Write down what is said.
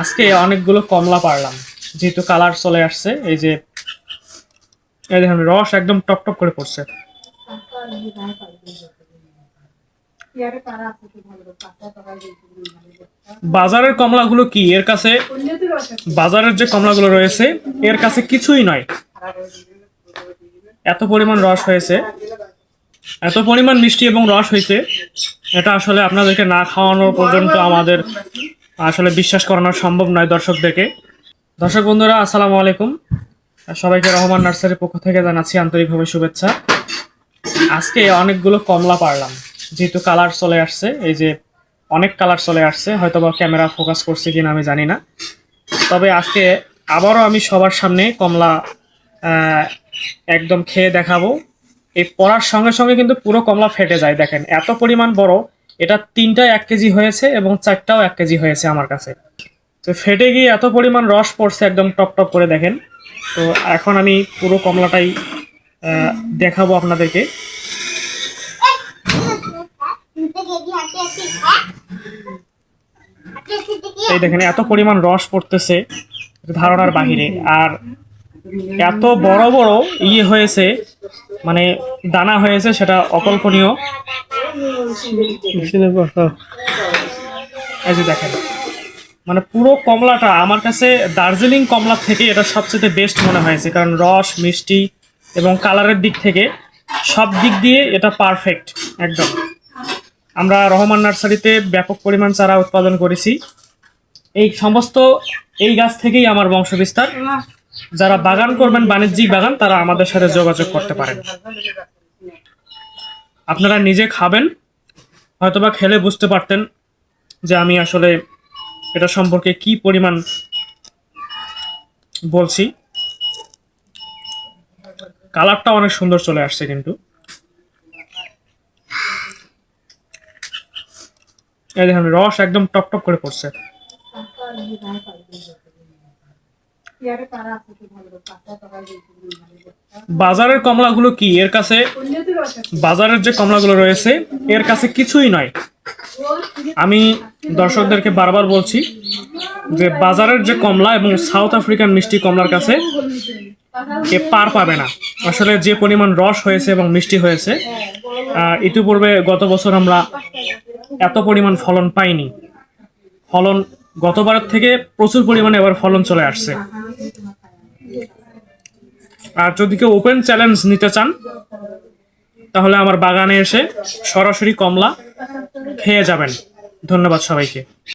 আজকে অনেকগুলো কমলা পারলাম। যেহেতু কালার চলে আসছে, এই যে, এই দেখুন, রস একদম টপ টপ করে পড়ছে। বাজারের কমলাগুলো কি? এর কাছে বাজারের যে কমলাগুলো রয়েছে, এর কাছে কিছুই নয়। এত পরিমাণ রস হয়েছে। এত পরিমাণ মিষ্টি এবং রস হয়েছে। এটা আসলে আপনাদেরকে না খাওয়ানোর পর্যন্ত আমাদের আসলে বিশ্বাস করানো সম্ভব নয় দর্শকদেরকে। দর্শক বন্ধুরা, আসসালামু আলাইকুম। সবাইকে রহমান নার্সারির পক্ষ থেকে জানাচ্ছি আন্তরিকভাবে শুভেচ্ছা। আজকে অনেকগুলো কমলা পারলাম। যেহেতু কালার চলে আসছে, এই যে অনেক কালার চলে আসছে হয়তো বা ক্যামেরা ফোকাস করছে কিনা আমি জানি না। তবে আজকে আবারও আমি সবার সামনে কমলা একদম খেয়ে দেখাবো। এই পড়ার সঙ্গে সঙ্গে কিন্তু পুরো কমলা ফেটে যায়, দেখেন, এত পরিমাণ বড় এটা তিনটা এক কেজি হয়েছে এবং চারটাও এক কেজি হয়েছে আমার কাছে। তো ফেটে গিয়ে এত পরিমাণ রস পড়ছে একদম টপ টপ করে দেখেন। তো এখন আমি পুরো কমলাটাই দেখাবো আপনাদেরকে। এই দেখেন, এত পরিমাণ রস পড়তেছে ধারণার বাহিরে। আর এত বড় বড় ইয়ে হয়েছে মানে দানা হয়েছে সেটা অকল্পনীয়। এই যে দেখেন মানে পুরো কমলাটা আমার কাছে দার্জিলিং কমলা থেকে এটা সবচেয়ে বেস্ট মনে হয়েছে কারণ রস, মিষ্টি এবং কালারের দিক থেকে সব দিক দিয়ে এটা পারফেক্ট একদম। আমরা রহমান নার্সারিতে ব্যাপক পরিমাণ চারা উৎপাদন করেছি। এই সমস্ত, এই গাছ থেকেই আমার বংশ বিস্তার যারা বাগান করবেন, বাণিজ্যিক বাগান, তারা আমাদের সাথে যোগাযোগ করতে পারেন। আপনারা নিজে খাবেন হয়তোবা খেলে বুঝতে পারতেন যে আমি আসলে এটা সম্পর্কে কি পরিমাণ বলছি। কালারটা অনেক সুন্দর চলে আসছে কিন্তু। এই দেখেন, রস একদম টপ টপ করে পড়ছে। বাজারের কমলাগুলো কি? এর কাছে বাজারের যে কমলাগুলো রয়েছে এর কাছে কিছুই নয়। আমি দর্শকদেরকে বারবার বলছি যে বাজারের যে কমলা এবং সাউথ আফ্রিকান মিষ্টি কমলার কাছে এ পার পাবে না। আসলে যে পরিমাণ রস হয়েছে এবং মিষ্টি হয়েছে ইতিপূর্বে গত বছর আমরা এত পরিমাণ ফলন পাইনি। ফলন গতবারের থেকে প্রচুর পরিমাণে এবার ফলন চলে আসছে। আর যদি কেউ ওপেন চ্যালেঞ্জ নিতে চান তাহলে আমার বাগানে এসে সরাসরি কমলা খেয়ে যাবেন। ধন্যবাদ সবাইকে।